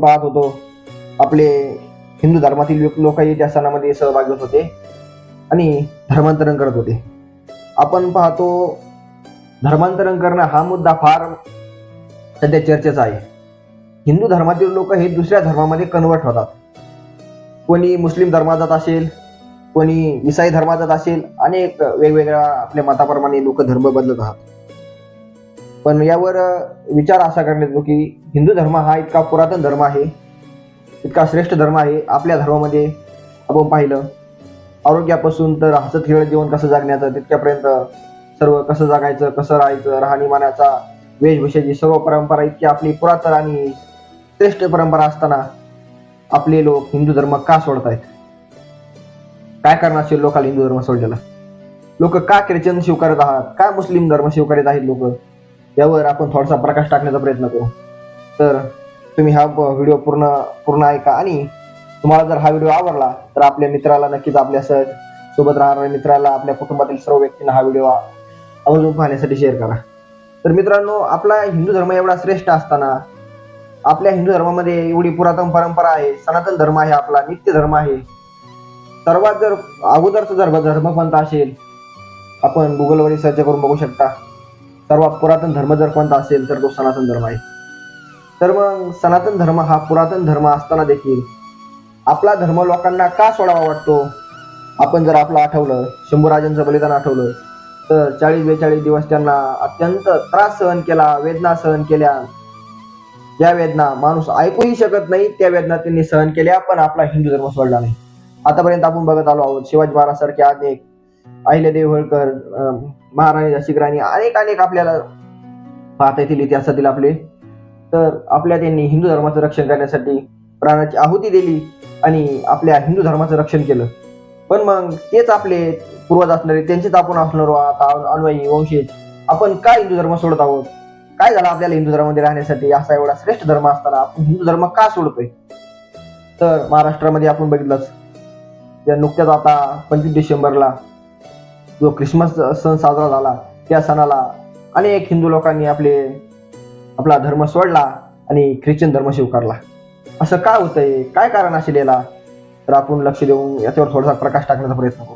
पाहत होतो. आपले हिंदू धर्मातील लोकही त्या सणामध्ये सहभागी होत होते आणि धर्मांतरण करत होते. आपण पाहतो धर्मांतरण करणं हा मुद्दा फार सध्या चर्चेचा आहे. हिंदू धर्मातील लोक हे दुसऱ्या धर्मामध्ये कन्वर्ट होतात. कोणी मुस्लिम धर्मात जात असेल कोणी इसाई धर्मात जात असेल अनेक वेगवेगळ्या आपल्या मताप्रमाणे लोक धर्म बदलत आहात पण यावर विचार असा करण्यात येतो की हिंदू धर्म हा इतका पुरातन धर्म आहे इतका श्रेष्ठ धर्म आहे आपल्या धर्मामध्ये आपण पाहिलं आरोग्यापासून तर हसत खेळ जीवन कसं जगण्याचं तितक्यापर्यंत सर्व कसं जगायचं कसं राहायचं राहणीमानाचा वेशभूषेची सर्व परंपरा इतकी आपली पुरातन आणि श्रेष्ठ परंपरा असताना आपले लोक हिंदू धर्म का सोडतायत? काय करणार असेल लोकांना हिंदू धर्म सोडलेला? लोक का ख्रिश्चन स्वीकारत आहात? का मुस्लिम धर्म स्वीकारत आहेत लोक? यावर आपण थोडासा प्रकाश टाकण्याचा प्रयत्न करू. तर तुम्ही हा व्हिडिओ पूर्ण पूर्ण ऐका आणि तुम्हाला जर हा व्हिडिओ आवडला तर आपल्या मित्राला नक्कीच आपल्या सहज सोबत राहणाऱ्या मित्राला आपल्या कुटुंबातील सर्व व्यक्तींना हा व्हिडिओ आवर्जून पाहण्यासाठी शेअर करा. तर मित्रांनो आपला हिंदू धर्म एवढा श्रेष्ठ असताना आपल्या हिंदू धर्मामध्ये एवढी पुरातन परंपरा आहे सनातन धर्म आहे आपला नित्य धर्म आहे. सर्वात जर अगोदरचा जर धर्मपंथ असेल आपण गुगलवर सर्च करून बघू शकता. सर्वात पुरातन धर्म जर कोणता असेल तर तो सनातन धर्म आहे. तर मग सनातन धर्म हा पुरातन धर्म असताना देखील आपला धर्म लोकांना का सोडावा वाटतो? आपण जर आपलं आठवलं शंभूराजांचं बलिदान आठवलं तर चाळीस बेचाळीस दिवस त्यांना अत्यंत त्रास सहन केला वेदना सहन केल्या. ज्या वेदना माणूस ऐकूही शकत नाही त्या वेदना त्यांनी सहन केल्या पण आपला हिंदू धर्म सोडला नाही. आतापर्यंत आपण बघत आलो आहोत शिवाजी महाराज सारखे अनेक अहिल्या होळकर महाराणी झाशी राणी अनेक अनेक आपल्याला पाहता येतील इतिहासातील आपले. तर आपल्या त्यांनी हिंदू धर्माचं रक्षण करण्यासाठी प्राणाची आहुती दिली आणि आपल्या हिंदू धर्माचं रक्षण केलं. पण मग तेच आपले पूर्वज असणारे त्यांचेच आपण असणार आता अनुयायी वंशज आपण का हिंदू धर्म सोडत आहोत? काय झालं आपल्याला हिंदू धर्मामध्ये राहण्यासाठी? असा एवढा श्रेष्ठ धर्म असताना आपण हिंदू धर्म का सोडतोय? तर महाराष्ट्रामध्ये आपण बघितलंच. त्या नुकत्याच आता पंचवीस डिसेंबरला जो ख्रिसमस सण साजरा झाला त्या सणाला अनेक हिंदू लोकांनी आपले आपला धर्म सोडला आणि ख्रिश्चन धर्म स्वीकारला. असं का होतंय? काय कारण असेल याला? तर आपण लक्ष देऊन याच्यावर थोडासा प्रकाश टाकण्याचा प्रयत्न करू.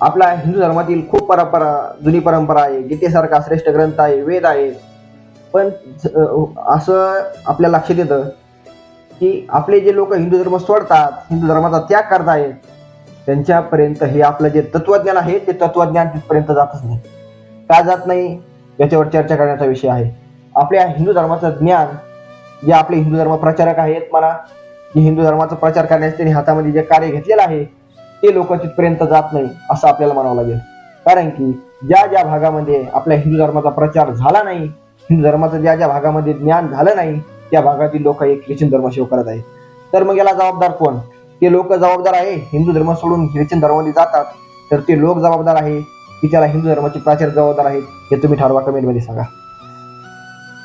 आपल्या हिंदू धर्मातील खूप परंपरा जुनी परंपरा आहे. गीतेसारखा श्रेष्ठ ग्रंथ आहे वेद आहे. पण असं आपल्या लक्षात येतं की आपले जे लोक हिंदू धर्म सोडतात हिंदू धर्माचा त्याग करतायत त्यांच्यापर्यंत हे आपलं जे तत्वज्ञान आहे ते तत्वज्ञान तिथपर्यंत जातच नाही. का जात नाही? याच्यावर चर्चा करण्याचा विषय आहे. आपल्या हिंदू धर्माचं ज्ञान जे आपले हिंदू धर्म प्रचारक आहेत म्हणा की हिंदू धर्माचा प्रचार करण्यास त्यांनी हातामध्ये जे कार्य घेतलेलं आहे ते लोक तिथपर्यंत जात नाही असं आपल्याला म्हणावं लागेल. कारण की ज्या ज्या भागामध्ये आपल्या हिंदू धर्माचा प्रचार झाला नाही हिंदू धर्माचं ज्या ज्या भागामध्ये ज्ञान झालं नाही त्या भागातील लोक एक ख्रिश्चन धर्म शिव करत आहेत. तर मग याला जबाबदार कोण? ते लोक जबाबदार आहे हिंदू धर्म सोडून ख्रिश्चन धर्मामध्ये जातात तर ते लोक जबाबदार आहे की त्याला हिंदू धर्माचे प्राचार्य जबाबदार आहेत हे तुम्ही ठरवा कमेंटमध्ये सांगा.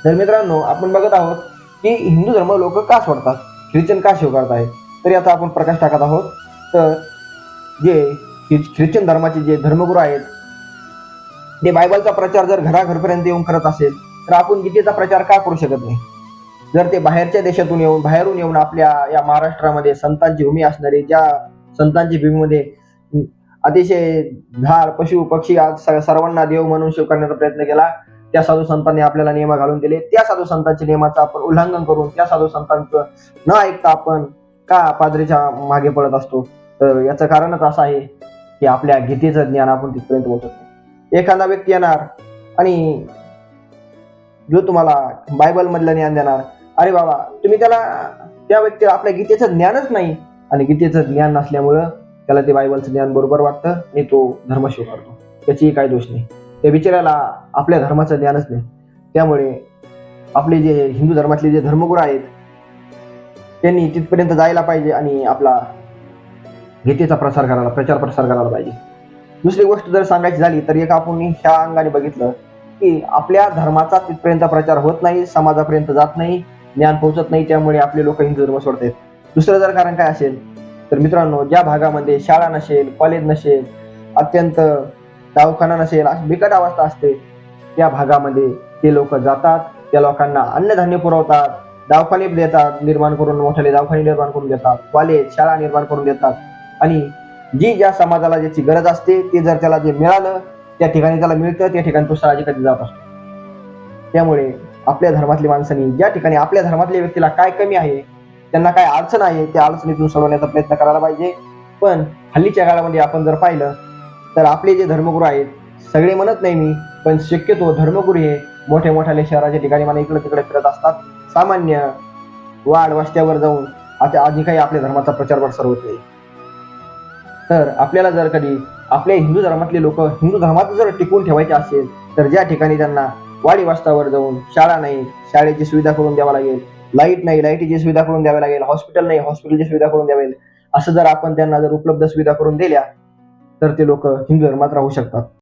तर मित्रांनो आपण बघत आहोत की हिंदू धर्म लोक का सोडतात ख्रिश्चन का स्वीकारत आहेत? तर याचा आपण प्रकाश टाकत आहोत. तर जे ख्रिश्चन धर्माचे जे धर्मगुरू आहेत ते बायबलचा प्रचार जर घराघरपर्यंत येऊन करत असेल तर आपण गीतेचा प्रचार का करू शकत नाही? जर ते बाहेरच्या देशातून येऊन बाहेरून येऊन आपल्या या महाराष्ट्रामध्ये संतांची भूमी असणारी ज्या संतांची भूमीमध्ये अतिशय झाड पशु पक्षी आज सर्वांना देव म्हणून स्वीकारण्याचा प्रयत्न केला त्या साधू संतांनी आपल्याला नियम घालून दिले. त्या साधू संतांच्या नियमाचं आपण उल्लंघन करून त्या साधू संतांचं न ऐकता आपण का पादरीच्या मागे पडत असतो? तर याचं कारणच असं आहे की आपल्या गीतेचं ज्ञान आपण तिथपर्यंत पोहोचत एखादा व्यक्ती येणार आणि जो तुम्हाला बायबल मधलं ज्ञान देणार अरे बाबा तुम्ही त्याला त्या व्यक्तीला आपल्या गीतेचं ज्ञानच नाही. आणि गीतेचं ज्ञान नसल्यामुळं त्याला ते बायबलचं ज्ञान बरोबर वाटतं आणि तो धर्म स्वीकारतो. त्याचीही काही दोष नाही. त्या बिचाऱ्याला आपल्या धर्माचं ज्ञानच नाही. त्यामुळे आपले जे हिंदू धर्मातले जे धर्मगुरू आहेत त्यांनी तिथपर्यंत जायला पाहिजे आणि आपला गीतेचा प्रसार करायला प्रचार प्रसार करायला पाहिजे. दुसरी गोष्ट जर सांगायची झाली तर एक आपण ह्या अंगाने बघितलं की आपल्या धर्माचा तिथपर्यंत प्रचार होत नाही समाजापर्यंत जात नाही ज्ञान पोहोचत नाही त्यामुळे आपले लोक हिंदू धर्म सोडतात. दुसरं जर कारण काय असेल तर मित्रांनो ज्या भागामध्ये शाळा नसेल कॉलेज नसेल अत्यंत दवाखाना नसेल अशी बिकट अवस्था असते त्या भागामध्ये ते लोक जातात त्या लोकांना अन्नधान्य पुरवतात दवाखाने देतात निर्माण करून मोठ्याले दवाखाने निर्माण करून देतात कॉलेज शाळा निर्माण करून देतात. आणि जी ज्या समाजाला ज्याची गरज असते ते जर त्याला जे मिळालं त्या ठिकाणी त्याला मिळतं त्या ठिकाणी तो साहजिकच जात असतो. त्यामुळे आपल्या धर्मातल्या माणसांनी ज्या ठिकाणी आपल्या धर्मातल्या व्यक्तीला काय कमी आहे? त्यांना काय अडचण आहे? त्या अडचणीतून सोडवण्याचा प्रयत्न करायला पाहिजे. पण हल्लीच्या काळामध्ये आपण जर पाहिलं तर आपले जे धर्मगुरू आहेत सगळे म्हणत नाही मी पण शक्यतो धर्मगुरू हे मोठ्या मोठ्या शहराच्या ठिकाणी मला इकडे तिकडे फिरत असतात. सामान्य वाढ वस्त्यावर जाऊन आता आधी काही आपल्या धर्माचा प्रचार प्रसार होत नाही. तर आपल्याला जर कधी आपल्या हिंदू धर्मातले लोक हिंदू धर्मात जर टिकून ठेवायचे असेल तर ज्या ठिकाणी त्यांना वाडी वास्तावर जाऊन शाळा नाही शाळेची सुविधा करून द्यावा लागेल. लाइट नाही लाईटीची सुविधा करून द्यावी लागेल. हॉस्पिटल नाही हॉस्पिटलची सुविधा करून द्यावी लागेल. असं जर आपण त्यांना जर उपलब्ध सुविधा करून दिल्या तर ते लोक हिंदू धर्मात राहू शकतात.